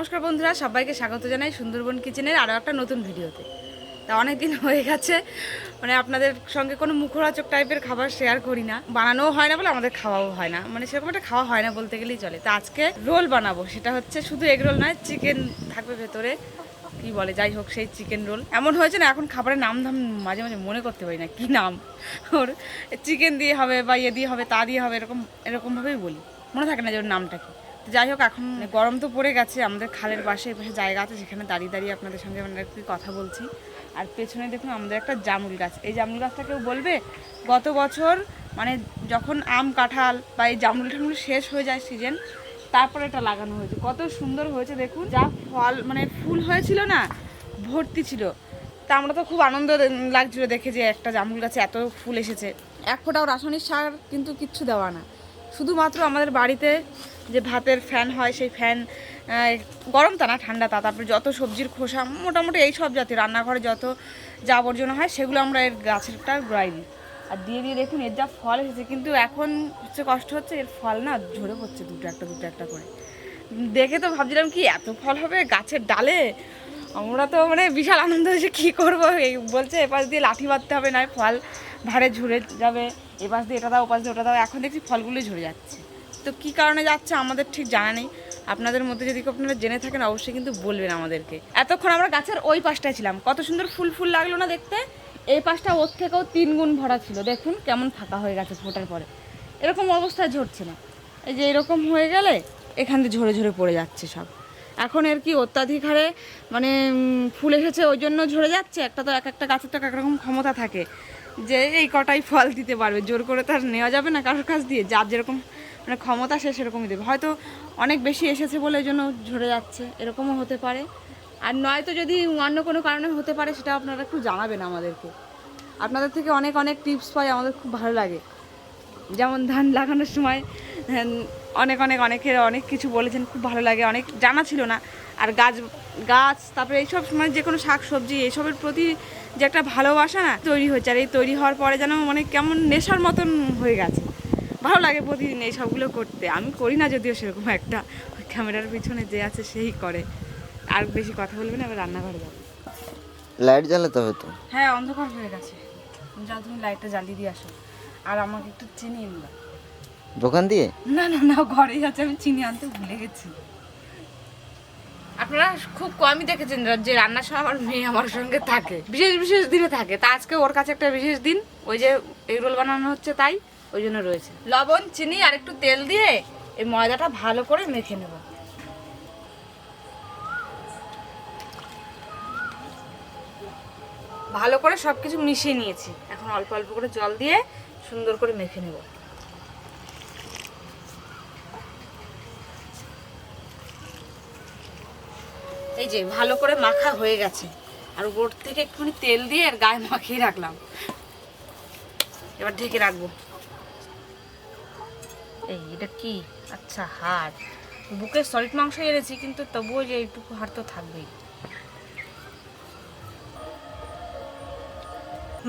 নমস্কার বন্ধুরা, সবাইকে স্বাগত জানাই সুন্দরবন কিচেনের আরও একটা নতুন ভিডিওতে। তা অনেক দিন হয়ে গেছে মানে আপনাদের সঙ্গে কোনো মুখরোচক টাইপের খাবার শেয়ার করি না। বানানোও হয় না বলে, আমাদের খাওয়াও হয় না। মানে সেরকম একটা খাওয়া হয় না বলতে গেলেই চলে। তা আজকে রোল বানাবো। সেটা হচ্ছে শুধু এগ রোল নয় চিকেন থাকবে ভেতরে। কি বলে, যাই হোক, সেই চিকেন রোল এমন হয়েছে না, এখন খাবারের নাম ধাম মাঝে মাঝে মনে করতে পারি না কি নাম। ওর চিকেন দিয়ে হবে বা ইয়ে দিয়ে হবে, তা দিয়ে হবে, এরকম, এরকমভাবেই বলি। মনে থাকে না যে ওর নামটা কি। যাই হোক, এখন গরম তো পড়ে গেছে, আমাদের খালের পাশে পাশে জায়গা আছে সেখানে দাঁড়িয়ে দাঁড়িয়ে আপনাদের সঙ্গে মানে একটু কথা বলছি। আর পেছনে দেখুন, আমাদের একটা জামুল গাছ, এই জামুল গাছটা কেউ বলবে? গত বছর মানে যখন আম কাঁঠাল বা এই জামুল টামুল শেষ হয়ে যায় সিজন তারপরে এটা লাগানো হয়েছে। কত সুন্দর হয়েছে দেখুন, যা ফল মানে ফুল হয়েছিল না, ভর্তি ছিল। তা আমরা তো খুব আনন্দ লাগছিল দেখে যে একটা জামুল গাছে এত ফুল এসেছে। এক ফোঁটাও রাসায়নিক সার কিন্তু কিচ্ছু দেওয়া না। শুধুমাত্র আমাদের বাড়িতে যে ভাতের ফ্যান হয়, সেই ফ্যান গরম তা না, ঠান্ডা তা। তারপরে যত সবজির খোসা, মোটামুটি এই সব জাতীয় রান্নাঘরে যত যা আবর্জনা হয়, সেগুলো আমরা এর গাছেরটা গোড়াই দিই আর দিয়ে দিয়ে দেখুন, এর যা ফল এসেছে, কিন্তু এখন হচ্ছে কষ্ট হচ্ছে, এর ফল না ঝরে পড়ছে দুটো একটা দুটো একটা করে। দেখে তো ভাবছিলাম কি, এত ফল হবে গাছের ডালে? আমরা তো মানে বিশাল আনন্দ হয়েছে, কী করব? এই বলছে, এপাশ দিয়ে লাঠি মারতে হবে না ফল ভারে ঝরে যাবে। এপাশ দিয়ে এটা দাও, ওপাশ দিয়ে ওটা দাও। এখন দেখছি ফলগুলোই ঝরে যাচ্ছে। তো কী কারণে যাচ্ছে আমাদের ঠিক জানা নেই। আপনাদের মধ্যে যদি আপনারা জেনে থাকেন, অবশ্যই কিন্তু বলবেন আমাদেরকে। এতক্ষণ আমরা গাছের ওই পাশটায় ছিলাম। কত সুন্দর ফুল ফুল লাগল না দেখতে? এই পাশটা ওর থেকেও তিন গুণ ভরা ছিল। দেখুন কেমন ফাঁকা হয়ে গেছে ফোটার পরে। এরকম অবস্থায় ঝরছে না। এই যে এরকম হয়ে গেলে এখান দিয়ে ঝরে ঝরে পড়ে যাচ্ছে সব। এখন এর কি অত্যাধিক হারে মানে ফুল এসেছে, ওই জন্য ঝরে যাচ্ছে? একটা তো এক একটা গাছের তো এক রকম ক্ষমতা থাকে যে এই কটাই ফল দিতে পারবে। জোর করে তার নেওয়া যাবে না কারোর কাছ দিয়ে। যার যেরকম মানে ক্ষমতা সে সেরকমই দেবে। হয়তো অনেক বেশি এসেছে বলে জন্য ঝরে যাচ্ছে এরকমও হতে পারে। আর নয়তো যদি অন্য কোনো কারণে হতে পারে সেটা আপনারা একটু জানাবেন আমাদেরকে। আপনাদের থেকে অনেক অনেক টিপস পাই আমাদের খুব ভালো লাগে। যেমন ধান লাগানোর সময় হ্যাঁ, অনেক অনেক অনেকের অনেক কিছু বলেছেন খুব ভালো লাগে। অনেক জানা ছিল না। আর গাছ গাছ তারপরে এইসব সময় যে কোনো শাক সবজি এইসবের প্রতি যে একটা ভালোবাসা না তৈরি হয়েছে আর এই তৈরি হওয়ার পরে যেন মানে কেমন নেশার মতন হয়ে গেছে। ভালো লাগে প্রতিদিন এই সবগুলো করতে। আমি করি না যদিও সেরকম একটা। ওই ক্যামেরার পিছনে যে আছে সেই করে। আর বেশি কথা বলবে না এবার রান্নাঘরে যাব। লাইট জ্বালাতে হবে তো হ্যাঁ অন্ধকার হয়ে গেছে। যা তুমি লাইটটা জ্বালিয়ে দিয়ে আসো। আর আমাকে একটু চিনি এনে দাও দোকান দিয়ে? না না না ঘরেই আছে। আমি চিনি আনতে ভুলে গেছি। আপনারা খুব কমই দেখেছেন যে রান্নার সময় আমার মেয়ে আমার সঙ্গে থাকে। বিশেষ বিশেষ দিনে থাকে। তা আজকে ওর কাছে একটা বিশেষ দিন। ওই যে এই রোল বানানো হচ্ছে তাই। ওই জন্য রয়েছে। লবণ, চিনি আর একটু তেল দিয়ে এই ময়দাটা ভালো করে মেখে নেব। ভালো করে সব কিছু মিশিয়ে নিয়েছি। এখন অল্প অল্প করে জল দিয়ে সুন্দর করে মেখে নেব। এই যে, ভালো করে মাখা হয়ে গেছে। আর উপর থেকে একটুখানি তেল দিয়ে আর গায়ে মাখিয়ে রাখলাম। এবার ঢেকে রাখব। এই এটা কি? আচ্ছা হাড়। বুকের সলিড মাংস এনেছি কিন্তু তবুও যে এইটুকু হাড় তো থাকবেই।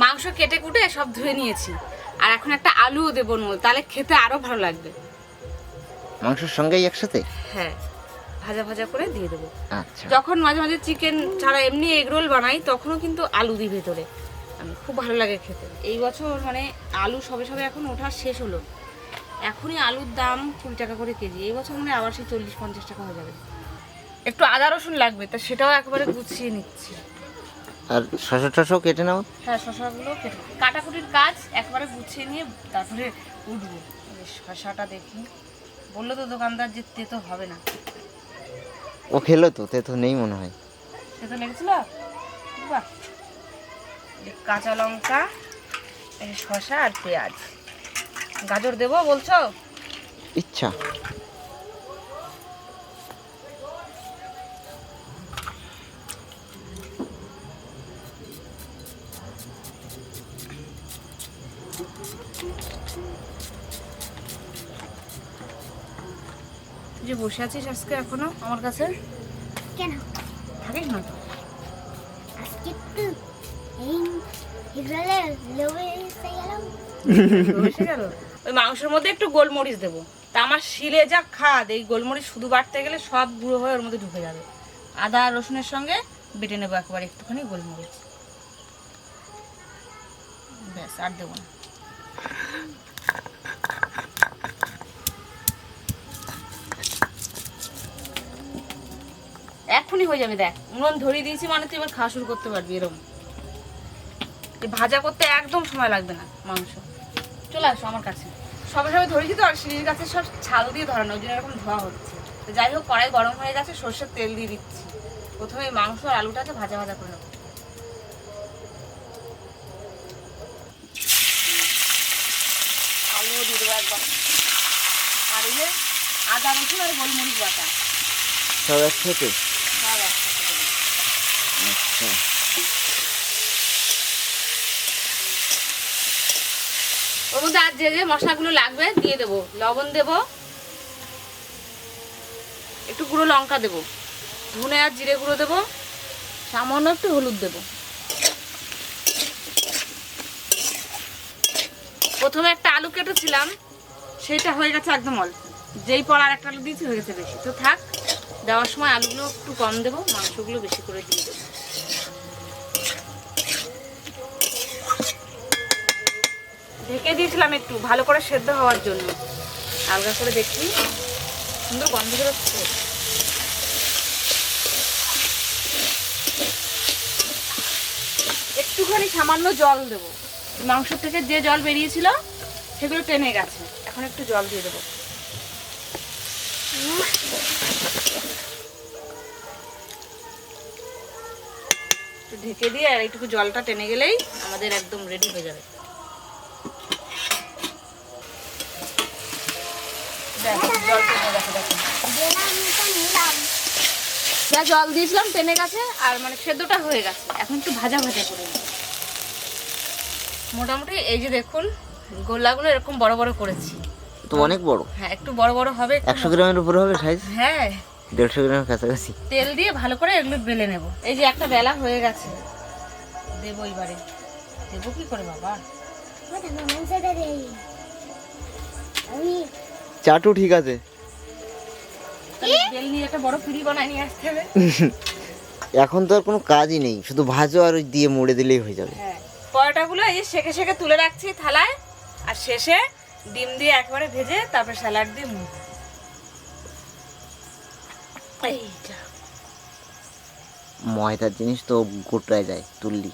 মাংস কেটে কুটে সব ধুয়ে নিয়েছি। আর এখন একটা আলুও দেবো নোল তাহলে খেতে আরও ভালো লাগবে। মাংসের সঙ্গেই একসাথে? হ্যাঁ ভাজা ভাজা করে দিয়ে দেবো। আচ্ছা। যখন মাঝে মাঝে চিকেন ছাড়া এমনি এগ রোল বানাই তখনও কিন্তু আলু দিই ভেতরে। আমি খুব ভালো লাগে খেতে। এই বছর মানে আলু সবে সবে এখন ওঠা শেষ হলো। এখনই আলুর দাম কুড়ি টাকা করে কেজি। এই বছর মনে আবার সেই চল্লিশ পঞ্চাশ টাকা হয়ে যাবে। একটু আদা রসুন লাগবে তা সেটাও একবারে গুছিয়ে নিচ্ছি। আর শশা টশাও কেটে নাও। হ্যাঁ শশাগুলো কেটে কাটাকুটির কাজ একবারে গুছিয়ে নিয়ে তারপরে উঠবো। এই শশাটা দেখি। বলল তো দোকানদার যে তেতো হবে না। ও খেলো তো তে তো নেই মনে হয়। তেতো লেগেছিল? বাহ। এই কাঁচা লঙ্কা এই শশা আর পেঁয়াজ। গাজর দেবো বলছো? ইচ্ছা। যে বসে আছিস আজকে এখনও আমার কাছে? কেন? থাকিস না তো। আজকে তো এই হিজলে লোভে এসে গেলাম। বসে গেল? মাংসের মধ্যে একটু গোলমরিচ দেবো। তা আমার শিলে যা খাদ, এই গোলমরিচ শুধু বাড়তে গেলে সব গুঁড়ো হয়ে ওর মধ্যে ঢুকে যাবে। আদা রসুনের সঙ্গে বেটে নেব একবার একটুখানি গোলমরিচ। ব্যাস, আর দেবো না। এক্ষুনি হয়ে যাবে, দেখ। উনুন ধরিয়ে দিয়েছি মানে তুই এবার খাওয়া শুরু করতে পারবি এরকম ভাজা করতে একদম সময় লাগবে না, মাংস। চলে আসো আমার কাছে। সবে সবে ধরেছি তো আর সিঁড়ির কাছে সব ছাল দিয়ে ধরানো, ওই জন্য এরকম ধোয়া হচ্ছে। তো যাই হোক, কড়াই গরম হয়ে গেছে, সর্ষের তেল দিয়ে দিচ্ছি। প্রথমে মাংস আর আলুটাকে ভাজা ভাজা করে নেব। দিয়ে আর আদা রসুন আর গোলমরিচ বাটা। সব একসাথে দেবো আচ্ছা ওর মধ্যে আর যে যে মশলাগুলো লাগবে দিয়ে দেবো। লবণ দেবো। একটু গুঁড়ো লঙ্কা দেবো। ধনে আর জিরে গুঁড়ো দেবো। সামান্য একটু হলুদ দেবো। প্রথমে একটা আলু কেটেছিলাম সেটা হয়ে গেছে একদম অল্প। যেই পর আর একটা আলু দিয়েছি, হয়ে গেছে বেশি। তো থাক, দেওয়ার সময় আলুগুলো একটু কম দেবো, মাংসগুলো বেশি করে দিয়ে দেবো। ঢেকে দিয়েছিলাম একটু, ভালো করে সেদ্ধ হওয়ার জন্য। আলগা করে দেখি। সুন্দর গন্ধ বেরোচ্ছে একটুখানি সামান্য জল দেবো। মাংস থেকে যে জল বেরিয়েছিল, সেগুলো টেনে গেছে। এখন একটু জল দিয়ে দেবো। ঢেকে দিয়ে আর এইটুকু জলটা টেনে গেলেই আমাদের একদম রেডি হয়ে যাবে দেখো, জল টেনে গেছে দেখো। দিলাম তো নিলাম যা জল দিয়েছিলাম টেনে গেছে আর মানে সেদ্ধটা হয়ে গেছে। এখন একটু ভাজা ভাজা করে মোটামুটি এই যে দেখুন গোল্লাগুলো এরকম বড় বড় করেছি। তো অনেক বড়? হ্যাঁ একটু বড় বড় হবে একশো গ্রামের উপরে হবে সাইজ হ্যাঁ। দেড়শো গ্রামের কাছাকাছি? তেল দিয়ে ভালো করে এগুলো বেলে নেব। এই যে একটা বেলা হয়ে গেছে। দেবো এবারে দেবো কি করে বাবা? চাটু ঠিক আছে। বেল নিয়ে একটা বড় পিড়ি বানায় নিয়ে আসতে হবে। এখন তো আর কোনো কাজই নেই শুধু ভাজো আর ওই দিয়ে মুড়ে দিলেই হয়ে যাবে। হ্যাঁ পরোটাগুলো এই যে সেকে সেকে তুলে রাখছি থালায় আর শেষে ডিম দিয়ে একবারে ভেজে তারপর স্যালাড দিয়ে মুখ এইটা ময়দার জিনিস তো গোটায় যায় তুললি।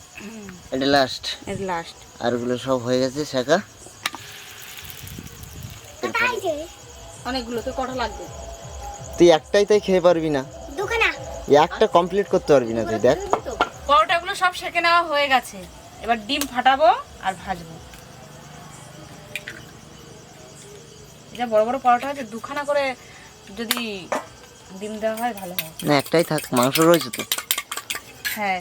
এটা লাস্ট লাস্ট আর ওগুলো সব হয়ে গেছে শাখা? অনেকগুলো তো কটা লাগবে? তুই একটাই তাই খেয়ে পারবি না। একটা কমপ্লিট করতে পারবি না তুই দেখ। পরোটাগুলো সব সেকে নেওয়া হয়ে গেছে। এবার ডিম ফাটাবো আর ভাজবো। যা বড় বড় পরোটা আছে দুখানা করে যদি ডিম দেওয়া হয় ভালো হয়। না একটাই থাক মাংস রয়েছে তো। হ্যাঁ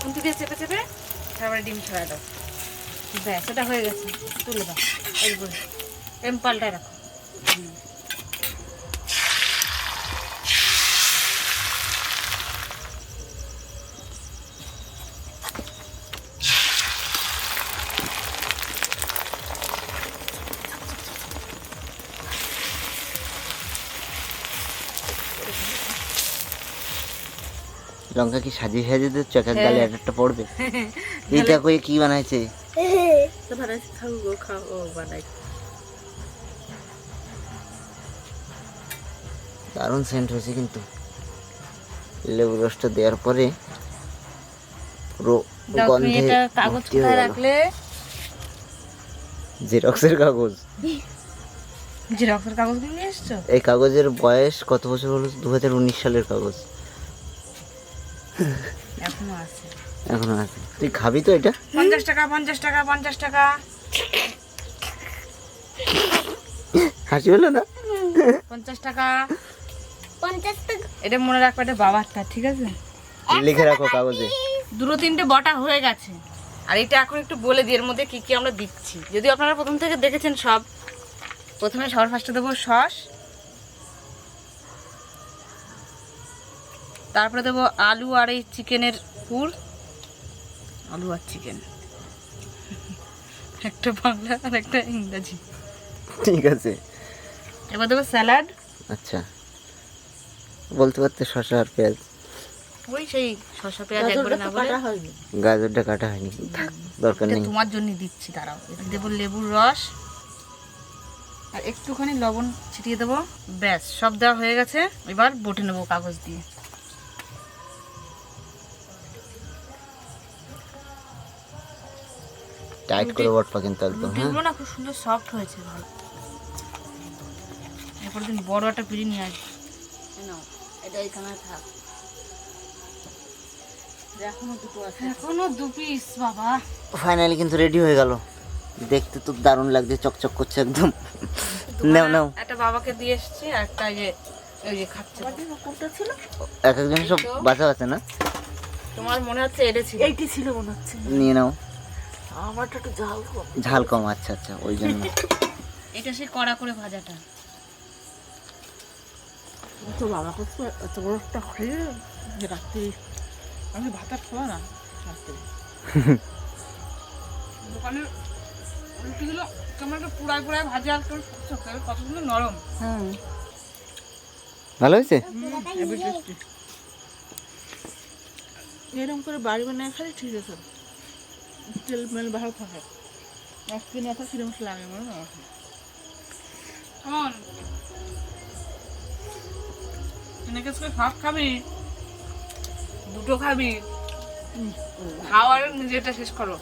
খুন্তি দিয়ে চেপে চেপে তারপরে ডিম ছড়া দাও। ব্যাস ওটা হয়ে গেছে। তুলে দাও। এম পাল্টায় রাখো। লঙ্কা কি সাজিয়ে সাজিয়ে দিচ্ছ? এক এক হ্যাঁ। গালে এক একটা পড়বে। এইটা কই কি বানাইছে? দারুণ সেন্ট হয়েছে কিন্তু। লেবু রসটা দেওয়ার পরে পুরো গন্ধে কাগজ গেল। রাখলে? জেরক্সের কাগজ। জেরক্সের কাগজগুলো নিয়ে এসছো? এই কাগজের বয়স কত বছর হলো? দু হাজার উনিশ সালের কাগজ। এখনও আছে। এখনও আছে। তুই খাবি তো এটা? পঞ্চাশ টাকা পঞ্চাশ টাকা পঞ্চাশ টাকা। হাসি হলো না? পঞ্চাশ টাকা। পঞ্চাশ টাকা। এটা মনে রাখব এটা বাবারটা ঠিক আছে? লিখে রাখো কাগজে। দুটো তিনটে বটা হয়ে গেছে। আর এটা এখন একটু বলে দিই এর মধ্যে কি কি আমরা দিচ্ছি। যদি আপনারা প্রথম থেকে দেখেছেন সব। প্রথমে সবার ফার্স্টে দেবো সস। তারপরে দেবো আলু আর এই চিকেনের পুর। আলু আর চিকেন। একটা বাংলা আর একটা ইংরাজি। ঠিক আছে। এবার দেবো স্যালাড। আচ্ছা। বলতে পারতে শশা আর পেঁয়াজ। ওই সেই শসা পেঁয়াজ একবারে না বলে। গাজরটা কাটা হয়নি। দরকার নেই। তোমার জন্য দিচ্ছি দাঁড়াও। এটা দেবো লেবুর রস। আর একটুখানি লবণ ছিটিয়ে দেবো। ব্যাস সব দেওয়া হয়ে গেছে। এবার বটে নেব কাগজ দিয়ে। টাইট করে বটপা কিন্তু একদম হ্যাঁ। না খুব সুন্দর সফট হয়েছে ভালো এরপর দিন বড় একটা পিড়ি নিয়ে আসবি। নাও এটা এখানে থাক। এখনও দুটো আছে। এখনও দু পিস বাবা। ফাইনালি কিন্তু রেডি হয়ে গেল। দেখতে তো দারুণ লাগছে চকচক করছে একদম। নাও নাও। একটা বাবাকে দিয়ে এসেছি আর একটা এই যে ওই যে খাচ্ছে। ছিল? এক একজন সব বাঁচা আছে না? তোমার মনে হচ্ছে এটা ছিল? এইটি ছিল মনে হচ্ছে। নিয়ে নাও। আমারটা একটু ঝাল কম। ঝাল কম আচ্ছা আচ্ছা ওই জন্য। এটা সে কড়া করে ভাজাটা। তো বাবা করছে এত বড় একটা খেয়ে যে রাত্রি। আমি ভাত আর খাওয়া না রাত্রি। দোকানে রুটিগুলো কেমন একটা পুরাই পুরাই ভাজা আর কেমন শক্ত শক্ত, কত সুন্দর নরম। হ্যাঁ ভালো হয়েছে? এরকম করে বাড়ি বানায় খালি ঠিক আছে। তেল মেল ভালো থাকে একদিন এত কিরম লাগে মনে হয় কেমন এনেকে সব খাবি দুটো খাবি খাওয়ার নিজেটা শেষ করো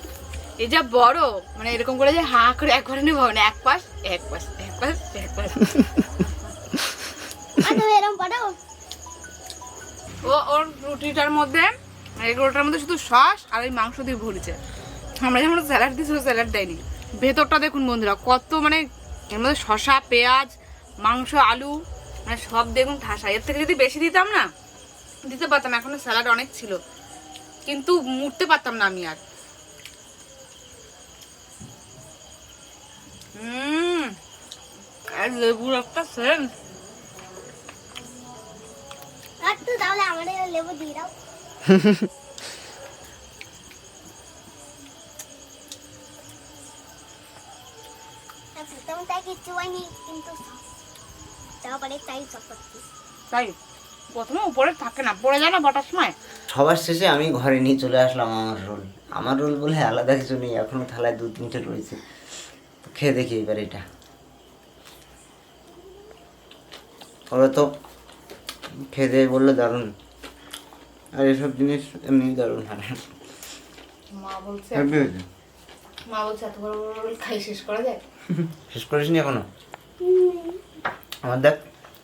এই যা বড় মানে এরকম করে যে হা করে একবারে নেব না এক পাশ এক পাশ এক পাশ এক পাশ। পাঠাও। ও ওর রুটিটার মধ্যে এগ রোলটার মধ্যে শুধু সস আর ওই মাংস দিয়ে ভরেছে আমরা যেমন স্যালাড দিয়েছি স্যালাড দেয়নি। ভেতরটা দেখুন বন্ধুরা কত মানে এর মধ্যে শসা পেঁয়াজ মাংস আলু মানে সব দেখুন ঠাসা। এর থেকে যদি বেশি দিতাম না দিতে পারতাম এখনও স্যালাড অনেক ছিল। কিন্তু মুড়তে পারতাম না আমি আর। হুম আর লেবুর একটা আর তো তাহলে আমাদের লেবু দিয়ে দাও। তাই কিচ্ছু হয়নি কিন্তু তারপরে তাই সব তাই? প্রথমে উপরে থাকে না পড়ে যায় না বটার সময়? সবার শেষে আমি ঘরে নিয়ে চলে আসলাম আমার রোল। আমার রোল বলে আলাদা কিছু নেই এখনও থালায় দু তিনটে রয়েছে। খেয়ে দেখি এবার এটা। ওরা তো খেয়ে দিয়ে বলল দারুণ। আর এসব জিনিস এমনি দারুণ হয় মা বলছে মা বলছে এত বড় বড় রোল খাই শেষ করা যায়? শেষ করিস নি এখনও? আমার দেখ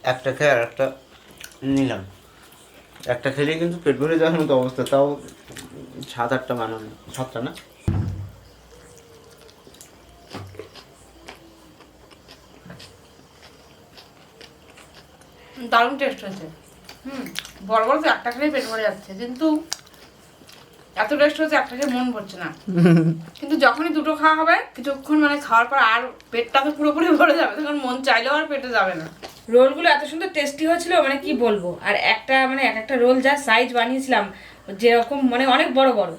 একটা খেয়ে আর একটা নিলাম। একটা খেলেই কিন্তু পেট ভরে যাওয়ার মতো অবস্থা তাও সাত আটটা বানানো সাতটা না? দারুণ টেস্ট হয়েছে। হুম বড় বড় তো একটা খেলেই পেট ভরে যাচ্ছে কিন্তু এত টেস্ট হয়েছে একটা খেয়ে মন ভরছে না। কিন্তু যখনই দুটো খাওয়া হবে কিছুক্ষণ মানে খাওয়ার পর আর পেটটা তো পুরোপুরি ভরে যাবে তখন মন চাইলেও আর পেটে যাবে না। রোলগুলো এত সুন্দর টেস্টি হয়েছিল মানে কি বলব? আর একটা মানে এক একটা রোল যা সাইজ বানিয়েছিলাম যেরকম মানে অনেক বড় বড়।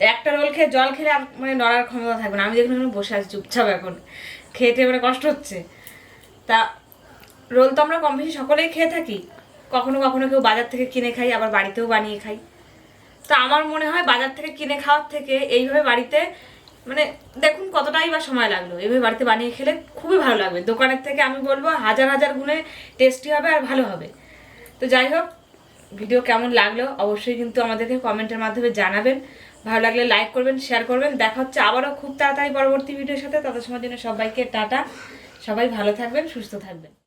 একটা রোল খেয়ে জল খেলে আর মানে নড়ার ক্ষমতা থাকবে না। আমি যেখানে এখানে বসে আছি চুপচাপ এখন। খেতে মানে কষ্ট হচ্ছে। তা রোল তো আমরা কম বেশি সকলেই খেয়ে থাকি। কখনো কখনো কেউ বাজার থেকে কিনে খাই আবার বাড়িতেও বানিয়ে খাই। তো আমার মনে হয় বাজার থেকে কিনে খাওয়ার থেকে এইভাবে বাড়িতে মানে দেখুন কতটাই বা সময় লাগল। এইভাবে বাড়িতে বানিয়ে খেলে খুবই ভালো লাগবে। দোকানের থেকে আমি বলব হাজার হাজার গুণে টেস্টি হবে আর ভালো হবে। তো যাই হোক ভিডিও কেমন লাগল অবশ্যই কিন্তু আমাদেরকে কমেন্টের মাধ্যমে জানাবেন। ভালো লাগলে লাইক করবেন শেয়ার করবেন। দেখা হচ্ছে আবারও খুব তাড়াতাড়ি পরবর্তী ভিডিওর সাথে। তত সময় জন্য সবাইকে টাটা। সবাই ভালো থাকবেন, সুস্থ থাকবেন।